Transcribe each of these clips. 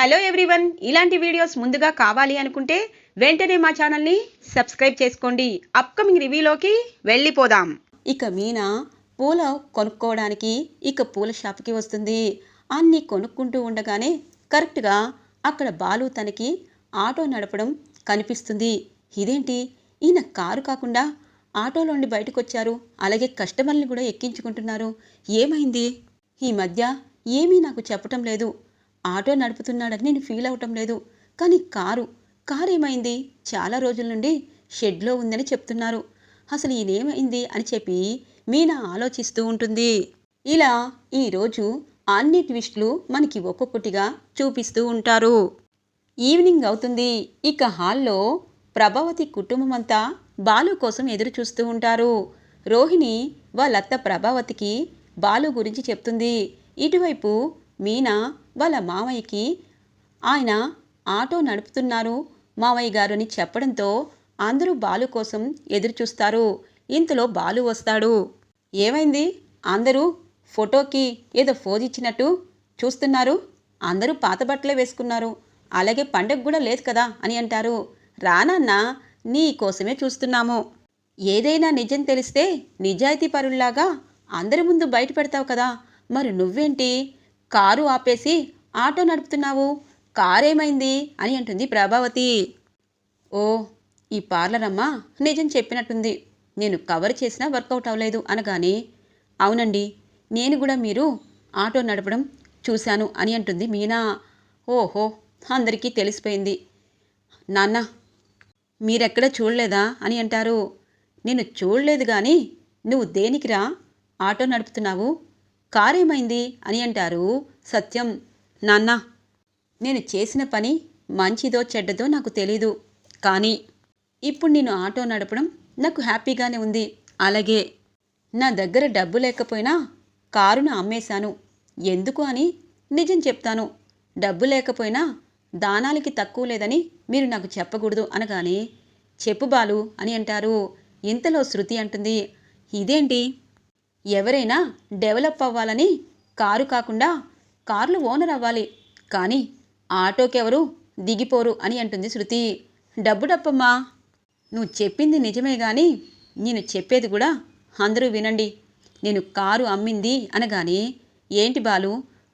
Hello everyone. ఇలాంటి videos ముందుగా కావాలి అనుకుంటే వెంటనే మా ఛానల్ని సబ్స్క్రైబ్ చేసుకోండి. అప్కమింగ్ రివ్యూలోకి వెళ్ళిపోదాం. ఇక మీనా పూల కొనుక్కోవడానికి ఇక పూల షాప్కి వస్తుంది. అన్నీ కొనుక్కుంటూ ఉండగానే కరెక్ట్గా అక్కడ బాలు తనకి ఆటో నడపడం కనిపిస్తుంది. ఇదేంటి? ఈయన కారు కాకుండా ఆటోలోండి బయటకు వచ్చారు అలాగే కస్టమర్ని కూడా ఎక్కించుకుంటున్నారు. ఏమైంది? ఈ మధ్య ఏమీ నాకు చెప్పటం లేదు. ఆటో నడుపుతున్నాడని నేను ఫీల్ అవటం లేదు. కానీ కారు కారు ఏమైంది? చాలా రోజుల నుండి షెడ్లో ఉందని చెప్తున్నారు. అసలు ఈయనేమైంది అని చెప్పి మీనా ఆలోచిస్తూ ఉంటుంది. ఇలా ఈరోజు అన్ని ట్విస్టులు మనకి ఒక్కొక్కటిగా చూపిస్తూ ఉంటారు. ఈవినింగ్ అవుతుంది. ఇక హాల్లో ప్రభావతి కుటుంబం అంతా బాలు కోసం ఎదురు చూస్తూ ఉంటారు. రోహిణి వాళ్ళత్త ప్రభావతికి బాలు గురించి చెప్తుంది. ఇటువైపు మీనా వాళ్ళ మామయ్యకి ఆయన ఆటో నడుపుతున్నారు. మామయ్య గారు అని చెప్పడంతో అందరూ బాలు కోసం ఎదురుచూస్తారు. ఇంతలో బాలు వస్తాడు. ఏమైంది? అందరూ ఫోటోకి ఏదో ఫోజ్ ఇచ్చినట్టు చూస్తున్నారు. అందరూ పాత బట్టలే వేసుకున్నారు. అలాగే పండగ కూడా లేదు కదా అని అంటారు. రానన్నా నీ కోసమే చూస్తున్నాము. ఏదైనా నిజం తెలిస్తే నిజాయితీ పరుల్లాగా అందరి ముందు బయట పెడతావు కదా. మరి నువ్వేంటి? కారు ఆపేసి ఆటో నడుపుతున్నావు. కారేమైంది? అని అంటుంది ప్రభావతి. ఓ ఈ పార్లర్ నిజం చెప్పినట్టుంది. నేను కవర్ చేసినా వర్కౌట్ అవ్వలేదు అనగానే అవునండి నేను కూడా మీరు ఆటో నడపడం చూశాను అని అంటుంది మీనా. ఓహో అందరికీ తెలిసిపోయింది. నాన్న మీరెక్కడ చూడలేదా? అని అంటారు. నేను చూడలేదు కానీ నువ్వు దేనికిరా ఆటో నడుపుతున్నావు. కారేమైంది అని అంటారు సత్యం. నాన్న నేను చేసిన పని మంచిదో చెడ్డదో నాకు తెలీదు. కానీ ఇప్పుడు నేను ఆటో నడపడం నాకు హ్యాపీగానే ఉంది. అలాగే నా దగ్గర డబ్బు లేకపోయినా కారును అమ్మేశాను. ఎందుకు అని నిజం చెప్తాను. డబ్బు లేకపోయినా దానాలకి తక్కువ లేదని మీరు నాకు చెప్పకూడదు అనగానే చెప్పు బాలు అని అంటారు. ఇంతలో శృతి అంటుంది ఇదేంటి? ఎవరైనా డెవలప్ అవ్వాలని కారు కాకుండా కార్లు ఓనర్ అవ్వాలి. కానీ ఆటోకెవరు దిగిపోరు అని అంటుంది శృతి. డబ్బు డప్పమ్మా నువ్వు చెప్పింది నిజమే కానీ నేను చెప్పేది కూడా అందరూ వినండి. నేను కారు అమ్మింది అనగానే ఏంటి బాలు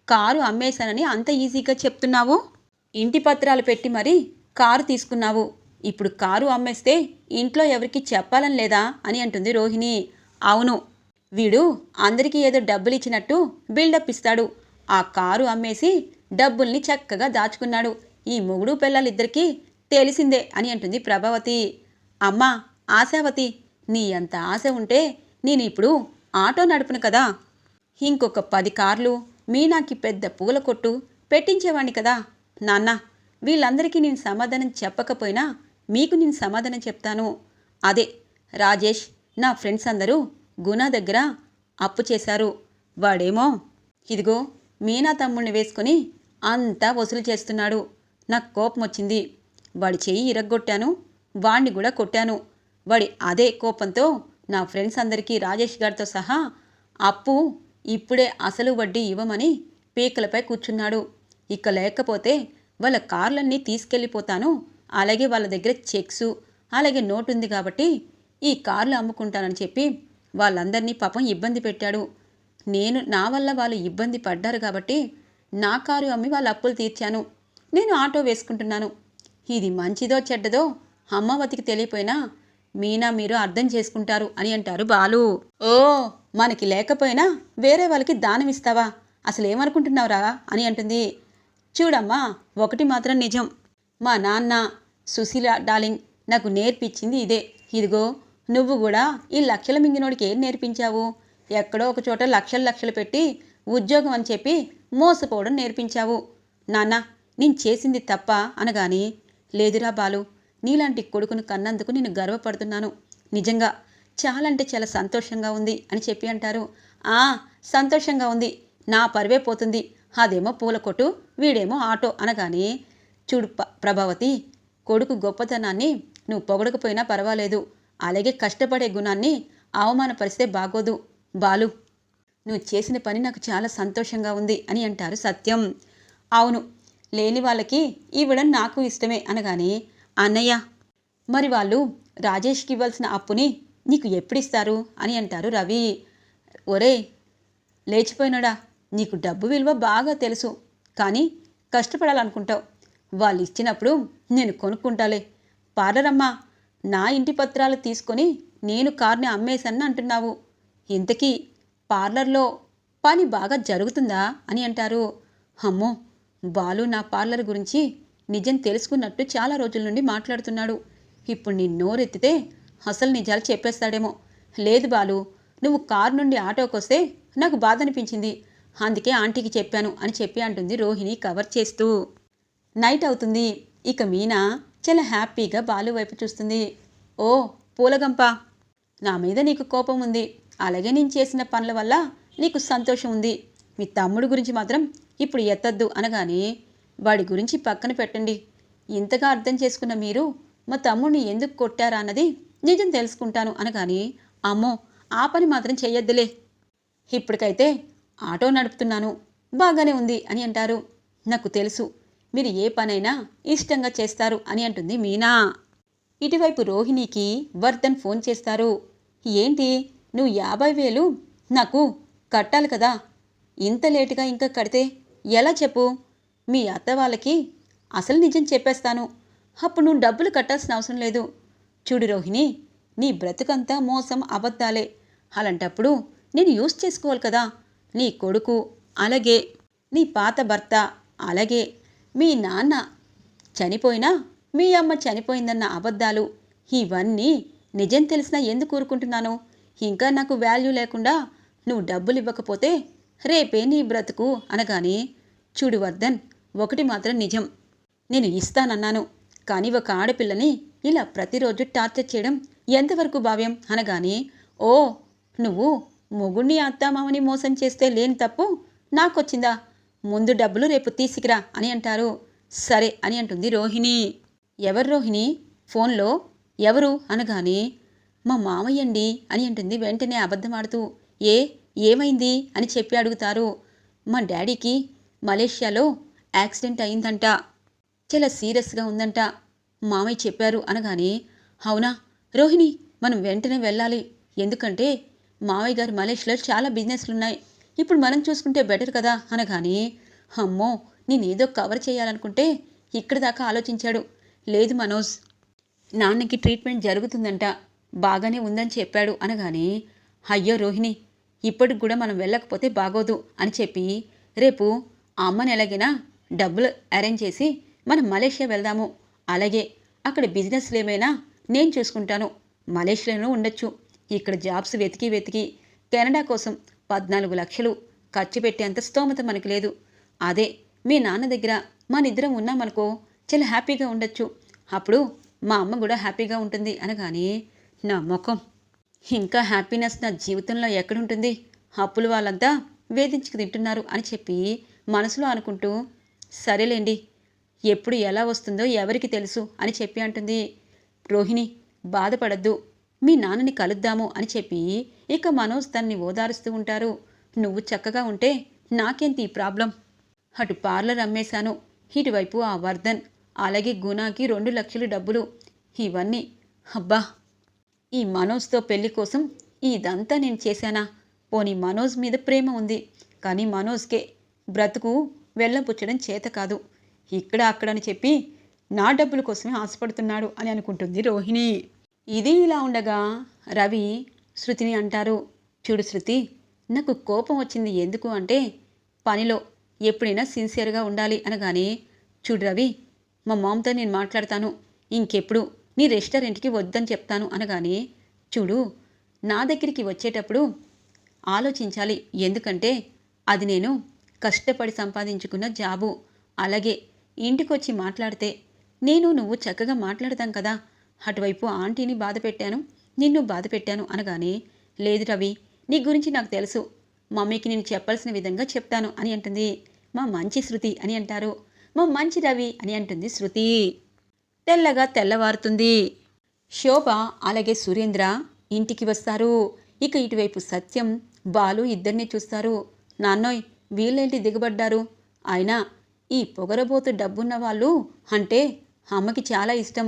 కారు అమ్మేశానని అంత ఈజీగా చెప్తున్నావు? ఇంటి పత్రాలు పెట్టి మరీ కారు తీసుకున్నావు. ఇప్పుడు కారు అమ్మేస్తే ఇంట్లో ఎవరికి చెప్పాలని లేదా అని అంటుంది రోహిణి. అవును వీడు అందరికీ ఏదో డబ్బులు ఇచ్చినట్టు బిల్డప్ ఇస్తాడు. ఆ కారు అమ్మేసి డబ్బుల్ని చక్కగా దాచుకున్నాడు. ఈ మొగుడు పిల్లలిద్దరికీ తెలిసిందే అని అంటుంది ప్రభావతి. అమ్మా ఆశావతి నీ అంత ఆశ ఉంటే నేను ఇప్పుడు ఆటో నడుపును కదా. ఇంకొక పది కార్లు మీనాకి పెద్ద పూల కొట్టు పెట్టించేవాణ్ణి కదా. నాన్న వీళ్ళందరికీ నేను సమాధానం చెప్పకపోయినా మీకు నేను సమాధానం చెప్తాను. అదే రాజేష్ నా ఫ్రెండ్స్ అందరూ గునా దగ్గర అప్పు చేశారు. వాడేమో ఇదిగో మీనా తమ్ముడిని వేసుకొని అంతా వసూలు చేస్తున్నాడు. నాకు కోపం వచ్చింది. వాడి చెయ్యి ఇరగ్గొట్టాను వాణ్ణి కూడా కొట్టాను. వాడి అదే కోపంతో నా ఫ్రెండ్స్ అందరికీ రాజేష్ గారితో సహా అప్పు ఇప్పుడే అసలు వడ్డీ ఇవ్వమని పీకలపై కూర్చున్నాడు. ఇక లేకపోతే వాళ్ళ కార్లన్నీ తీసుకెళ్ళిపోతాను. అలాగే వాళ్ళ దగ్గర చెక్సు అలాగే నోటు ఉంది కాబట్టి ఈ కార్లు అమ్ముకుంటానని చెప్పి వాళ్ళందరినీ పాపం ఇబ్బంది పెట్టాడు. నేను నా వల్ల వాళ్ళు ఇబ్బంది పడ్డారు కాబట్టి నా కారు అమ్మి వాళ్ళ అప్పులు తీర్చాను. నేను ఆటో వేసుకుంటున్నాను. ఇది మంచిదో చెడ్డదో అమ్మవతికి తెలియపోయినా మీనా మీరు అర్థం చేసుకుంటారు అని అంటారు బాలు. ఓ మనకి లేకపోయినా వేరే వాళ్ళకి దానం ఇస్తావా? అసలు ఏమనుకుంటున్నావురా అని అంటుంది. చూడమ్మా ఒకటి మాత్రం నిజం. మా నాన్న సుశీల డార్లింగ్ నాకు నేర్పించింది ఇదే. ఇదిగో నువ్వు కూడా ఈ లక్షల మింగినోడికి ఏం నేర్పించావు? ఎక్కడో ఒక చోట లక్షలు లక్షలు పెట్టి ఉద్యోగం అని చెప్పి మోసపోవడం నేర్పించావు. నాన్న నేను చేసింది తప్ప అనగాని లేదురా బాలు నీలాంటి కొడుకును కన్నందుకు నేను గర్వపడుతున్నాను. నిజంగా చాలా అంటే చాలా సంతోషంగా ఉంది అని చెప్పి అంటారు. ఆ సంతోషంగా ఉంది. నా పరువే పోతుంది. అదేమో పూల కొట్టు వీడేమో ఆటో అనగానే చూడు ప్రభావతి కొడుకు గొప్పతనాన్ని నువ్వు పొగడకపోయినా పర్వాలేదు. అలాగే కష్టపడే గుణాన్ని అవమానపరిస్తే బాగోదు. బాలు నువ్వు చేసిన పని నాకు చాలా సంతోషంగా ఉంది అని అంటారు సత్యం. అవును లేని వాళ్ళకి ఇవ్వడం నాకు ఇష్టమే అనగానే అన్నయ్య మరి వాళ్ళు రాజేష్కి ఇవ్వాల్సిన అప్పుని నీకు ఎప్పుడిస్తారు? అని అంటారు రవి. ఒరే లేచిపోయినాడా నీకు డబ్బు విలువ బాగా తెలుసు కానీ కష్టపడాలనుకుంటావు. వాళ్ళు ఇచ్చినప్పుడు నేను కొనుక్కుంటాలే. పార్లర్ నా ఇంటి పత్రాలు తీసుకొని నేను కార్ని అమ్మేశాను అంటున్నావు. ఇంతకీ పార్లర్లో పని బాగా జరుగుతుందా అని అంటారు. అమ్మో బాలు నా పార్లర్ గురించి నిజం తెలుసుకున్నట్టు చాలా రోజుల నుండి మాట్లాడుతున్నాడు. ఇప్పుడు నీ నోరెత్తితే అసలు నిజాలు చెప్పేస్తాడేమో. లేదు బాలు నువ్వు కారు నుండి ఆటోకొస్తే నాకు బాధ అనిపించింది అందుకే ఆంటీకి చెప్పాను అని చెప్పి అంటుంది రోహిణి కవర్ చేస్తూ. నైట్ అవుతుంది. ఇక మీనా చాలా హ్యాపీగా బాలు వైపు చూస్తుంది. ఓ పూలగంప నా మీద నీకు కోపం ఉంది. అలాగే నేను చేసిన పనుల వల్ల నీకు సంతోషం ఉంది. మీ తమ్ముడు గురించి మాత్రం ఇప్పుడు ఎత్తద్దు అనగానే వాడి గురించి పక్కన పెట్టండి. ఇంతగా అర్థం చేసుకున్న మీరు మా తమ్ముడిని ఎందుకు కొట్టారా అన్నది నిజం తెలుసుకుంటాను అనగాని అమ్మో ఆ పని మాత్రం చెయ్యొద్దులే. ఇప్పటికైతే ఆటో నడుపుతున్నాను. బాగానే ఉంది అని అంటారు. నాకు తెలుసు. మీరు ఏ పనైనా ఇష్టంగా చేస్తారు అని అంటుంది మీనా. ఇటువైపు రోహిణికి వర్ధన్ ఫోన్ చేస్తారు. ఏంటి? నువ్వు యాభై వేలు? నాకు కట్టాలి కదా. ఇంత లేటుగా ఇంకా కడితే ఎలా చెప్పు? మీ అత్త వాళ్ళకి అసలు నిజం చెప్పేస్తాను. అప్పుడు నువ్వు డబ్బులు కట్టాల్సిన అవసరం లేదు. చూడు రోహిణి నీ బ్రతుకంతా మోసం అబద్ధాలే. అలాంటప్పుడు నేను యూస్ చేసుకోవాలి కదా. నీ కొడుకు అలాగే. నీ పాత భర్త అలాగే. మీ నాన్న చనిపోయినా మీ అమ్మ చనిపోయిందన్న అబద్ధాలు ఇవన్నీ నిజం తెలిసినా ఎందుకు ఊరుకుంటున్నాను? ఇంకా నాకు వాల్యూ లేకుండా నువ్వు డబ్బులు ఇవ్వకపోతే రేపే నీ బ్రతుకు అనగానే చూడు వర్ధన్ ఒకటి మాత్రం నిజం. నేను ఇస్తానన్నాను. కానీ ఒక ఆడపిల్లని ఇలా ప్రతిరోజు టార్చర్ చేయడం ఎంతవరకు భావ్యం అనగానే ఓ నువ్వు మొగుణ్ణి అత్తామామని మోసం చేస్తే లేని తప్పు నాకొచ్చిందా? ముందు డబ్బులు రేపు తీసుకురా అని అంటారు. సరే అని అంటుంది రోహిణి. ఎవరు రోహిణి? ఫోన్లో ఎవరు? అనగానే మా మామయ్యండి అని అంటుంది వెంటనే అబద్ధమాడుతూ ఏ? ఏమైంది? అని చెప్పి అడుగుతారు. మా డాడీకి మలేషియాలో యాక్సిడెంట్ అయిందంట. చాలా సీరియస్గా ఉందంట. మామయ్య చెప్పారు అనగానే అవునా? రోహిణి మనం వెంటనే వెళ్ళాలి. ఎందుకంటే మామయ్య గారు మలేషియాలో చాలా బిజినెస్లు ఉన్నాయి ఇప్పుడు మనం చూసుకుంటే బెటర్ కదా అనగానే అమ్మో నేనేదో కవర్ చేయాలనుకుంటే ఇక్కడ దాకా ఆలోచించాడు. లేదు మనోజ్ నాన్నకి ట్రీట్మెంట్ జరుగుతుందంట బాగానే ఉందని చెప్పాడు అనగానే అయ్యో రోహిణి ఇప్పటికి కూడా మనం వెళ్ళకపోతే బాగోదు అని చెప్పి రేపు ఆ అమ్మని ఎలాగైనా డబ్బులు అరేంజ్ చేసి మనం మలేషియా వెళ్దాము. అలాగే అక్కడ బిజినెస్లు ఏమైనా నేను చూసుకుంటాను. మలేషియాలో ఉండొచ్చు. ఇక్కడ జాబ్స్ వెతికి వెతికి కెనడా కోసం పద్నాలుగు లక్షలు ఖర్చు పెట్టేంత స్తోమత మనకు లేదు. అదే మీ నాన్న దగ్గర మనిద్దరం ఉన్నామనుకో చాలా హ్యాపీగా ఉండొచ్చు. అప్పుడు మా అమ్మ కూడా హ్యాపీగా ఉంటుంది అనగానే నా ముఖం ఇంకా హ్యాపీనెస్ నా జీవితంలో ఎక్కడుంటుంది? అప్పులు వాళ్ళంతా వేధించుకు తింటున్నారు అని చెప్పి మనసులో అనుకుంటూ సరేలేండి ఎప్పుడు ఎలా వస్తుందో ఎవరికి తెలుసు అని చెప్పి అంటుంది. రోహిణి బాధపడద్దు. మీ నాన్నని కలుద్దాము అని చెప్పి ఇక మనోజ్ తన్ని ఓదారుస్తూ ఉంటారు. నువ్వు చక్కగా ఉంటే నాకేంటి ఈ ప్రాబ్లం? అటు పార్లర్ అమ్మేశాను ఇటువైపు ఆ వర్ధన్ అలాగే గుణాకి రెండు లక్షలు డబ్బులు. ఇవన్నీ అబ్బా! ఈ మనోజ్తో పెళ్ళి కోసం ఇదంతా నేను చేశానా? పోనీ మనోజ్ మీద ప్రేమ ఉంది. కానీ మనోజ్కే బ్రతుకు వెళ్ళపుచ్చడం చేత కాదు. ఇక్కడ అక్కడని చెప్పి నా డబ్బుల కోసమే ఆశపడుతున్నాడు అని అనుకుంటుంది రోహిణి. ఇది ఇలా ఉండగా రవి శృతిని అంటారు. చూడు శృతి నాకు కోపం వచ్చింది ఎందుకు అంటే పనిలో ఎప్పుడైనా సిన్సియర్గా ఉండాలి అనగానే చూడు రవి మా మామతో నేను మాట్లాడతాను ఇంకెప్పుడు నీ రెస్టారెంట్కి వద్దని చెప్తాను అనగానే చూడు నా దగ్గరికి వచ్చేటప్పుడు ఆలోచించాలి ఎందుకంటే అది నేను కష్టపడి సంపాదించుకున్న జాబు. అలాగే ఇంటికొచ్చి మాట్లాడితే నేను నువ్వు చక్కగా మాట్లాడతాం కదా అటువైపు ఆంటీని బాధ పెట్టాను నిన్ను బాధ పెట్టాను అనగానే లేదు రవి నీ గురించి నాకు తెలుసు. మమ్మీకి నేను చెప్పాల్సిన విధంగా చెప్తాను అని అంటుంది. మా మంచి శృతి అని అంటారు. మా మంచి రవి అని అంటుంది శృతి. తెల్లగా తెల్లవారుతుంది. శోభ అలాగే సురేంద్ర ఇంటికి వస్తారు. ఇక ఇటువైపు సత్యం బాలు ఇద్దరిని చూస్తారు. నాన్నోయ్ వీళ్ళేంటి దిగబడ్డారు? అయినా ఈ పొగరబోతు డబ్బున్న వాళ్ళు అంటే అమ్మకి చాలా ఇష్టం.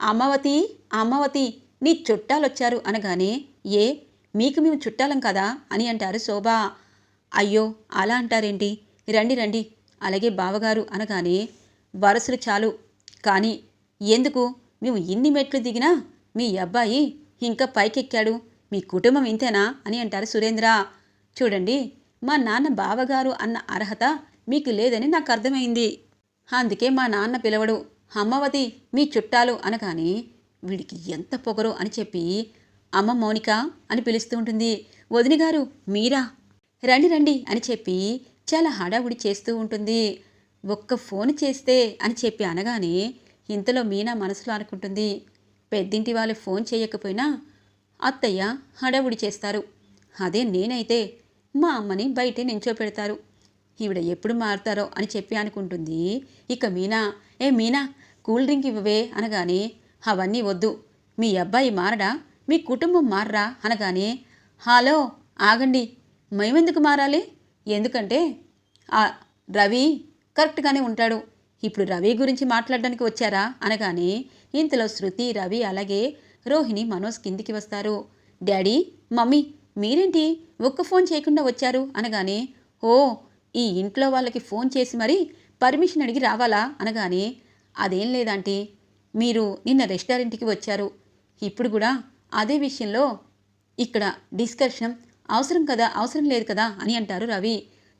అమ్మవతి అమ్మవతి నీ చుట్టాలొచ్చారు అనగానే ఏ మీకు మేము చుట్టాలం కదా? అని అంటారు శోభ. అయ్యో అలా అంటారేంటి? రండి రండి. అలాగే బావగారు అనగానే వరసలు చాలు. కానీ ఎందుకు? మేము ఇన్ని మెట్లు దిగినా మీ అబ్బాయి ఇంకా పైకెక్కాడు. మీ కుటుంబం ఇంతేనా? అని అంటారు సురేంద్ర. చూడండి మా నాన్న బావగారు అన్న అర్హత మీకు లేదని నాకు అర్థమైంది. అందుకే మా నాన్న పిలవడు. అమ్మవతి మీ చుట్టాలు అనగానే వీడికి ఎంత పొగరు అని చెప్పి అమ్మ మౌనిక అని పిలుస్తూ ఉంటుంది. వదినగారు మీరా? రండి రండి అని చెప్పి చాలా హడావుడి చేస్తూ ఉంటుంది. ఒక్క ఫోన్ చేస్తే అని చెప్పి అనగానే ఇంతలో మీనా మనసులో అనుకుంటుంది పెద్దింటి వాళ్ళు ఫోన్ చేయకపోయినా అత్తయ్య హడావుడి చేస్తారు. అదే నేనైతే మా అమ్మని బయటే నించోపెడతారు. ఈవిడ ఎప్పుడు మారుతారో అని చెప్పి అనుకుంటుంది. ఇక మీనా ఏ మీనా కూల్ డ్రింక్ ఇవ్వవే అనగానే అవన్నీ వద్దు. మీ అబ్బాయి మారడా? మీ కుటుంబం మారరా? అనగానే హలో ఆగండి. మేమెందుకు మారాలి? ఎందుకంటే ఆ రవి కరెక్ట్గానే ఉంటాడు. ఇప్పుడు రవి గురించి మాట్లాడడానికి వచ్చారా? అనగానే ఇంతలో శృతి రవి అలాగే రోహిణి మనోజ్ కిందికి వస్తారు. డాడీ మమ్మీ మీరేంటి? ఒక్క ఫోన్ చేయకుండా వచ్చారు? అనగానే ఓ ఈ ఇంట్లో వాళ్ళకి ఫోన్ చేసి మరీ పర్మిషన్ అడిగి రావాలా? అనగానే అదేం లేదంటీ మీరు నిన్న రెస్టారెంట్కి వచ్చారు. ఇప్పుడు కూడా అదే విషయంలో ఇక్కడ డిస్కషన్ అవసరం కదా అవసరం లేదు కదా అని అంటారు రవి.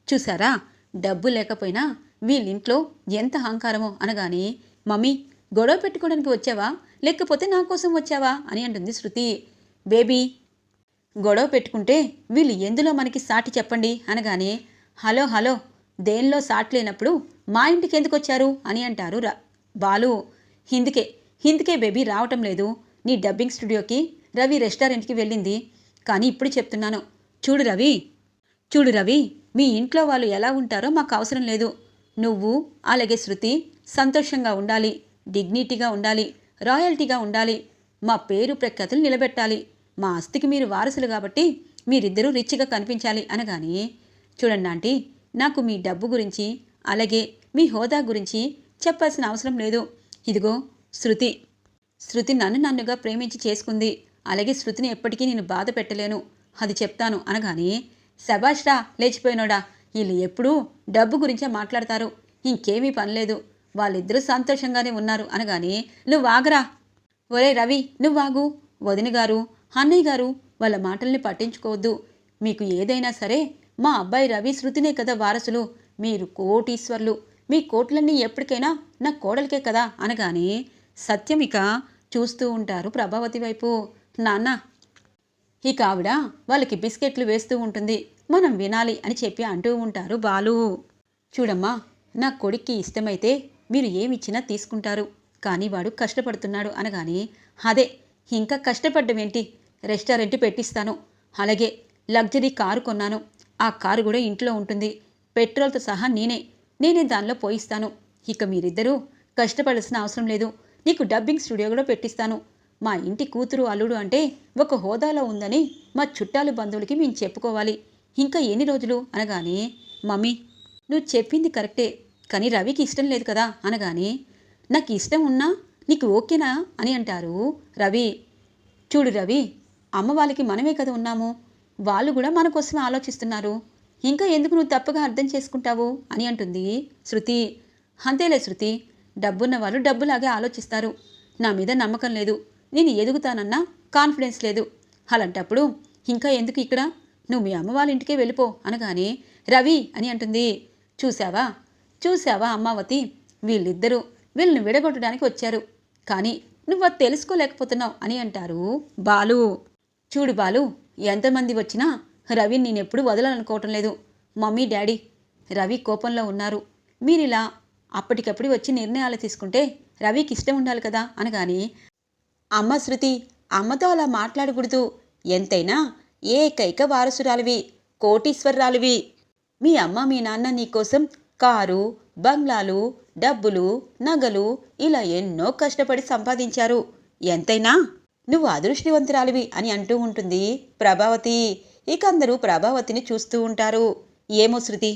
చూసారా? డబ్బు లేకపోయినా వీళ్ళింట్లో ఎంత అహంకారమో అనగానే మమ్మీ గొడవ పెట్టుకోవడానికి వచ్చావా? లేకపోతే నా కోసం వచ్చావా? అని అంటుంది శృతి. బేబీ గొడవ పెట్టుకుంటే వీళ్ళు ఎందులో మనకి సాటి చెప్పండి? అనగానే హలో హలో దేనిలో సాట్ లేనప్పుడు మా ఇంటికి ఎందుకు వచ్చారు? అని అంటారు రా బాలు. హిందుకే హిందుకే బేబీ రావటం లేదు. నీ డబ్బింగ్ స్టూడియోకి రవి రెస్టారెంట్కి వెళ్ళింది. కానీ ఇప్పుడు చెప్తున్నాను. చూడు రవి. చూడు రవి మీ ఇంట్లో వాళ్ళు ఎలా ఉంటారో మాకు అవసరం లేదు. నువ్వు అలాగే శృతి సంతోషంగా ఉండాలి. డిగ్నిటీగా ఉండాలి. రాయల్టీగా ఉండాలి. మా పేరు ప్రఖ్యాతులు నిలబెట్టాలి. మా ఆస్తికి మీరు వారసులు కాబట్టి మీరిద్దరూ రిచ్గా కనిపించాలి అనగానే చూడండి ఆంటీ నాకు మీ డబ్బు గురించి అలాగే మీ హోదా గురించి చెప్పాల్సిన అవసరం లేదు. ఇదిగో శృతి. శృతి నన్ను నన్నుగా ప్రేమించి చేసుకుంది. అలాగే శృతిని ఎప్పటికీ నేను బాధ పెట్టలేను. అది చెప్తాను అనగానే శబాష్రా లేచిపోయినోడా. వీళ్ళు ఎప్పుడూ డబ్బు గురించే మాట్లాడతారు. ఇంకేమీ పనిలేదు వాళ్ళిద్దరూ సంతోషంగానే ఉన్నారు అనగానే నువ్వు ఆగరా. ఒరే రవి నువ్వాగు వదిన గారు అన్నయ్య గారు వాళ్ళ మాటల్ని పట్టించుకోవద్దు. మీకు ఏదైనా సరే మా అబ్బాయి రవి శృతినే కదా వారసులు. మీరు కోటీశ్వర్లు. మీ కోట్లన్నీ ఎప్పటికైనా నా కోడలికే కదా అనగానే సత్యమిక చూస్తూ ఉంటారు ప్రభావతి వైపు. నాన్న ఇక ఆవిడ వాళ్ళకి బిస్కెట్లు వేస్తూ ఉంటుంది. మనం వినాలి అని చెప్పి అంటూ ఉంటారు బాలు. చూడమ్మా నా కొడుక్కి ఇష్టమైతే మీరు ఏమిచ్చినా తీసుకుంటారు. కానీ వాడు కష్టపడుతున్నాడు అనగానే అదే ఇంకా కష్టపడ్డం ఏంటి రెస్టారెంట్ పెట్టిస్తాను. అలాగే లగ్జరీ కారు కొన్నాను. ఆ కారు కూడా ఇంట్లో ఉంటుంది. పెట్రోల్తో సహా నేనే నేనే దానిలో పోయిస్తాను. ఇక మీరిద్దరూ కష్టపడాల్సిన అవసరం లేదు. నీకు డబ్బింగ్ స్టూడియో కూడా పెట్టిస్తాను. మా ఇంటి కూతురు అల్లుడు అంటే ఒక హోదాలో ఉందని మా చుట్టాలు బంధువులకి మేము చెప్పుకోవాలి. ఇంకా ఎన్ని రోజులు? అనగానే మమ్మీ నువ్వు చెప్పింది కరెక్టే. కానీ రవికి ఇష్టం లేదు కదా? అనగానే నాకు ఇష్టం ఉన్నా నీకు ఓకేనా? అని అంటారు రవి. చూడు రవి అమ్మ వాళ్ళకి మనమే కదా ఉన్నాము. వాళ్ళు కూడా మన కోసమే ఆలోచిస్తున్నారు. ఇంకా ఎందుకు నువ్వు తప్పుగా అర్థం చేసుకుంటావు? అని అంటుంది శృతి. అంతేలే శృతి. డబ్బున్న వాళ్ళు డబ్బులాగే ఆలోచిస్తారు. నా మీద నమ్మకం లేదు. నేను ఎదుగుతానన్నా కాన్ఫిడెన్స్ లేదు. అలాంటప్పుడు ఇంకా ఎందుకు ఇక్కడ? నువ్వు మీ అమ్మ వాళ్ళ ఇంటికే వెళ్ళిపో అనగానే రవి అని అంటుంది. చూసావా చూసావా అమ్మావతి? వీళ్ళిద్దరూ వీళ్ళని విడగొట్టడానికి వచ్చారు. కానీ నువ్వు అది తెలుసుకోలేకపోతున్నావు అని అంటారు బాలు. చూడు బాలు ఎంతమంది వచ్చినా రవిని నేనెప్పుడు వదలనుకోవటం లేదు. మమ్మీ డాడీ రవి కోపంలో ఉన్నారు. మీరిలా అప్పటికప్పుడు వచ్చి నిర్ణయాలు తీసుకుంటే రవికి ఇష్టం ఉండాలి కదా అనగానే అమ్మ శృతి అమ్మతో అలా మాట్లాడకూడదు. ఎంతైనా ఏకైక వారసురాలివి కోటీశ్వరరాలివి. మీ అమ్మ మీ నాన్న నీకోసం కారు బంగ్లాలు డబ్బులు నగలు ఇలా ఎన్నో కష్టపడి సంపాదించారు. ఎంతైనా నువ్వు అదృష్టవంతురాలివి అని అంటూ ఉంటుంది ప్రభావతి. ఇక అందరూ ప్రభావతిని చూస్తూ ఉంటారు. ఏమో శృతి?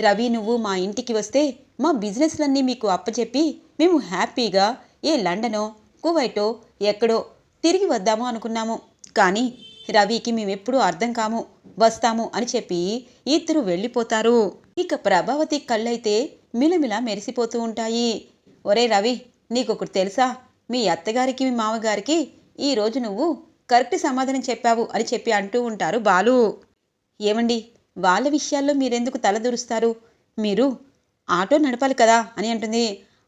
రవి నువ్వు మా ఇంటికి వస్తే మా బిజినెస్లన్నీ మీకు అప్పచెప్పి మేము హ్యాపీగా ఏ లండనో కువైటో ఎక్కడో తిరిగి వద్దాము అనుకున్నాము. కానీ రవికి మేమెప్పుడూ అర్థం కాము వస్తాము అని చెప్పి ఇద్దరు వెళ్ళిపోతారు. ఇక ప్రభావతి కళ్ళైతే మిలమిల మెరిసిపోతూ ఉంటాయి. ఒరే రవి నీకొకటి తెలుసా? మీ అత్తగారికి మీ మామగారికి ఈరోజు నువ్వు కరెక్ట్ సమాధానం చెప్పావు అని చెప్పి అంటూ ఉంటారు బాలు. ఏమండి? వాళ్ళ విషయాల్లో మీరెందుకు తలదూరుస్తారు మీరు ఆటో నడపాలి కదా అని అంటుంది.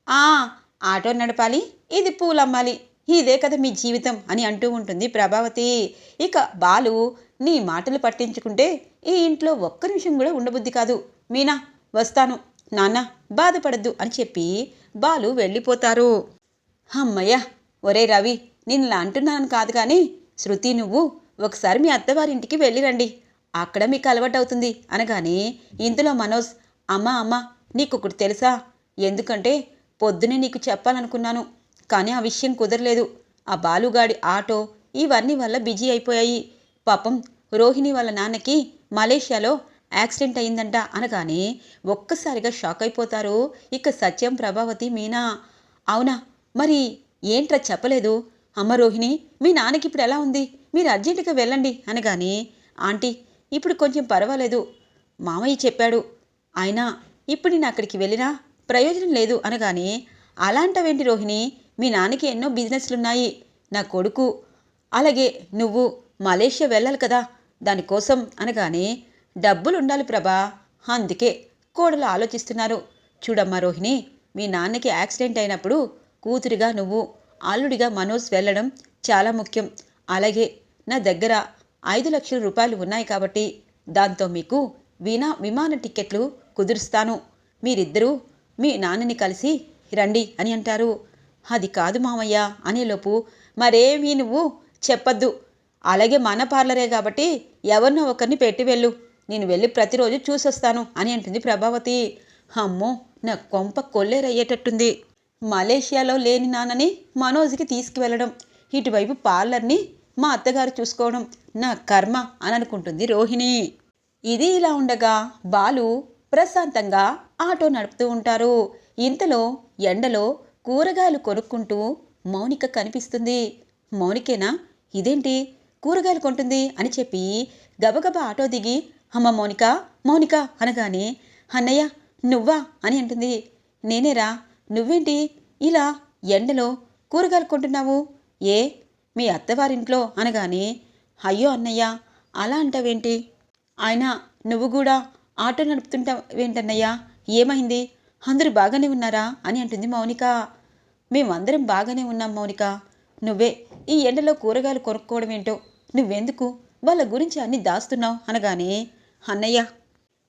ఆ ఆటో నడపాలి ఇది పూలు అమ్మాలి ఇదే కదా మీ జీవితం అని అంటూ ఉంటుంది ప్రభావతి. ఇక బాలు నీ మాటలు పట్టించుకుంటే ఈ ఇంట్లో ఒక్క నిమిషం కూడా ఉండబుద్ధి కాదు. మీనా వస్తాను. నాన్న బాధపడద్దు అని చెప్పి బాలు వెళ్ళిపోతారు. అమ్మయ్య ఒరే రవి నిన్నులా అంటున్నాను కాదు కానీ శృతి నువ్వు ఒకసారి మీ అత్తవారింటికి వెళ్ళిరండి. అక్కడ మీకు అలవాటు అవుతుంది అనగానే ఇందులో మనోజ్ అమ్మా అమ్మ నీకొకటి తెలుసా? ఎందుకంటే పొద్దునే నీకు చెప్పాలనుకున్నాను కానీ ఆ విషయం కుదరలేదు. ఆ బాలుగాడి ఆటో ఇవన్నీ వల్ల బిజీ అయిపోయాయి. పాపం రోహిణి వాళ్ళ నాన్నకి మలేషియాలో యాక్సిడెంట్ అయిందంట అనగానే ఒక్కసారిగా షాక్ అయిపోతారు. ఇక సత్యం ప్రభావతి మీనా. అవునా? మరి ఏంట్రా చెప్పలేదు? అమ్మ రోహిణి మీ నాన్నకి ఇప్పుడు ఎలా ఉంది? మీరు అర్జెంటుగా వెళ్ళండి అనగానే ఆంటీ ఇప్పుడు కొంచెం పర్వాలేదు. మామయ్య చెప్పాడు అయినా ఇప్పుడు నేను అక్కడికి వెళ్ళినా ప్రయోజనం లేదు. అనగానే అలాంటవేంటి రోహిణి మీ నాన్నకి ఎన్నో బిజినెస్లున్నాయి నా కొడుకు అలాగే నువ్వు మలేషియా వెళ్ళాలి కదా దానికోసం. అనగానే డబ్బులు ఉండాలి ప్రభా. అందుకే కోడలు ఆలోచిస్తున్నారు చూడమ్మా రోహిణి మీ నాన్నకి యాక్సిడెంట్ అయినప్పుడు కూతురిగా నువ్వు అల్లుడిగా మనోజ్ వెళ్ళడం చాలా ముఖ్యం. అలాగే నా దగ్గర ఐదు లక్షల రూపాయలు ఉన్నాయి కాబట్టి దాంతో మీకు వీణా విమాన టిక్కెట్లు కుదురుస్తాను. మీరిద్దరూ మీ నాన్నని కలిసి రండి అని అంటారు. అది కాదు మామయ్య అనేలోపు మరేమీ నువ్వు చెప్పద్దు. అలాగే మన పార్లరే కాబట్టి ఎవరినో ఒకరిని పెట్టి వెళ్ళు. నేను వెళ్ళి ప్రతిరోజు చూసొస్తాను అని అంటుంది ప్రభావతి. అమ్మో నా కొంప కొల్లేరయ్యేటట్టుంది. మలేషియాలో లేని నాన్నని మనోజ్కి తీసుకువెళ్ళడం ఇటువైపు పార్లర్ని మా అత్తగారు చూసుకోవడం నా కర్మ అని అనుకుంటుంది రోహిణి. ఇది ఇలా ఉండగా బాలు ప్రశాంతంగా ఆటో నడుపుతూ ఉంటారు. ఇంతలో ఎండలో కూరగాయలు కొనుక్కుంటూ మౌనిక కనిపిస్తుంది. మౌనికేనా? ఇదేంటి? కూరగాయలు కొంటుంది అని చెప్పి గబగబా ఆటో దిగి అమ్మ మౌనిక మౌనిక అనగానే అన్నయ్య నువ్వా? అని అంటుంది. నేనేరా? నువ్వేంటి ఇలా ఎండలో కూరగాయలు కొంటున్నావు? ఏ? మీ అత్తవారింట్లో అనగానే అయ్యో అన్నయ్య అలా అంటావేంటి? ఆయన నువ్వు కూడా ఆటో నడుపుతుంటావేంటన్నయ్యా? ఏమైంది? అందరూ బాగానే ఉన్నారా? అని అంటుంది మౌనిక. మేమందరం బాగానే ఉన్నాం మౌనిక. నువ్వే ఈ ఎండలో కూరగాయలు కొనుక్కోవడం ఏంటో? నువ్వెందుకు? వాళ్ళ గురించి అన్ని దాస్తున్నావు? అనగానే అన్నయ్య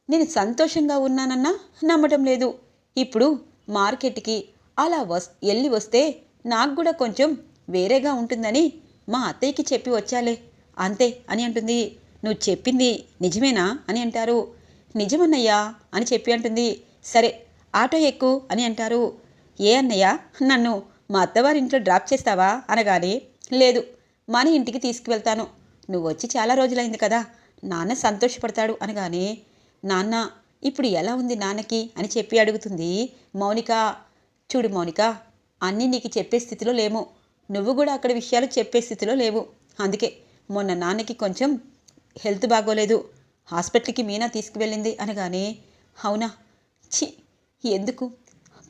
నేను సంతోషంగా ఉన్నానన్నా నమ్మటం లేదు. ఇప్పుడు మార్కెట్కి అలా వస్ వెళ్ళి వస్తే నాకు కూడా కొంచెం వేరేగా ఉంటుందని మా అత్తయ్యకి చెప్పి వచ్చాలే. అంతే అని అంటుంది. నువ్వు చెప్పింది నిజమేనా అని అంటారు. నిజమన్నయ్యా అని చెప్పి అంటుంది. సరే ఆటో ఎక్కు అని అంటారు. ఏ అన్నయ్య? నన్ను మా అత్తవారింట్లో డ్రాప్ చేస్తావా? అనగానే లేదు మన ఇంటికి తీసుకువెళ్తాను. నువ్వు వచ్చి చాలా రోజులైంది కదా నాన్న సంతోషపడతాడు అనగానే నాన్న ఇప్పుడు ఎలా ఉంది నాన్నకి అని చెప్పి అడుగుతుంది. మౌనిక చూడు మౌనిక అన్నీ నీకు చెప్పే స్థితిలో లేము నువ్వు కూడా అక్కడ విషయాలు చెప్పే స్థితిలో లేవు. అందుకే మొన్న నాన్నకి కొంచెం హెల్త్ బాగోలేదు. హాస్పిటల్కి మీనా తీసుకువెళ్ళింది అనగానే అవునా? ఛీ! ఎందుకు?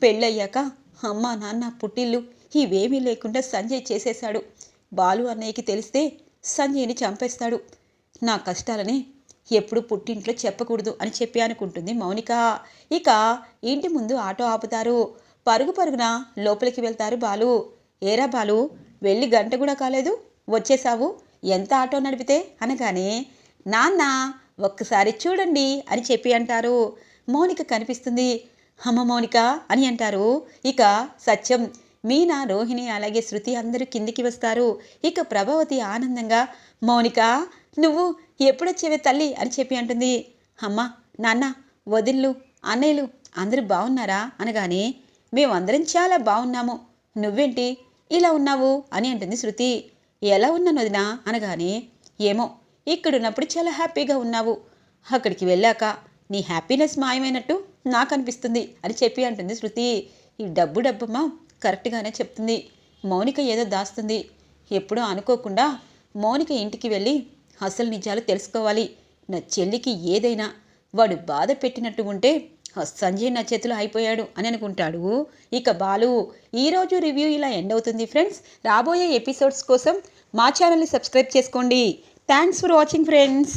పెళ్ళయ్యాక అమ్మ నాన్న పుట్టిల్లు ఇవేమీ లేకుండా సంజయ్ చేసేశాడు. బాలు అన్నయ్యకి తెలిస్తే సంజయ్ని చంపేస్తాడు. నా కష్టాలని ఎప్పుడు పుట్టింట్లో చెప్పకూడదు అని చెప్పి అనుకుంటుంది మౌనిక. ఇక ఇంటి ముందు ఆటో ఆపుతారు. పరుగు పరుగున లోపలికి వెళ్తారు బాలు. ఏరా బాలు వెళ్ళి గంట కూడా కాలేదు. వచ్చేసావు ఎంత ఆటో నడిపితే? అనగానే నాన్న ఒక్కసారి చూడండి అని చెప్పి అంటారు. మౌనిక కనిపిస్తుంది. అమ్మ మౌనిక అని అంటారు. ఇక సత్యం. మీనా రోహిణి అలాగే శృతి అందరూ కిందికి వస్తారు. ఇక ప్రభావతి ఆనందంగా మౌనిక నువ్వు ఎప్పుడొచ్చేవే తల్లి అని చెప్పి అంటుంది. అమ్మ నాన్న వదిన్లు అన్నయ్యలు అందరూ బాగున్నారా అనగానే మేమందరం చాలా బాగున్నాము నువ్వేంటి ఇలా ఉన్నావు? అని అంటుంది శృతి. ఎలా ఉన్నాను వదినా? అనగానే ఏమో ఇక్కడున్నప్పుడు చాలా హ్యాపీగా ఉన్నావు. అక్కడికి వెళ్ళాక నీ హ్యాపీనెస్ మాయమైనట్టు నాకు అనిపిస్తుంది అని చెప్పి అంటుంది శృతి. ఈ డబ్బు డబ్బమ్మ కరెక్ట్గానే చెప్తుంది. మౌనిక ఏదో దాస్తుంది. ఎప్పుడూ అనుకోకుండా మౌనిక ఇంటికి వెళ్ళి అసలు నిజాలు తెలుసుకోవాలి. నా చెల్లికి ఏదైనా వాడు బాధ పెట్టినట్టు ఉంటే సంజయ్ నా చేతిలో అయిపోయాడు అని అనుకుంటాడు. ఇక బాలు ఈరోజు రివ్యూ ఇలా ఎండ్ అవుతుంది ఫ్రెండ్స్. రాబోయే ఎపిసోడ్స్ కోసం మా ఛానల్ని సబ్స్క్రైబ్ చేసుకోండి. Thanks for watching friends.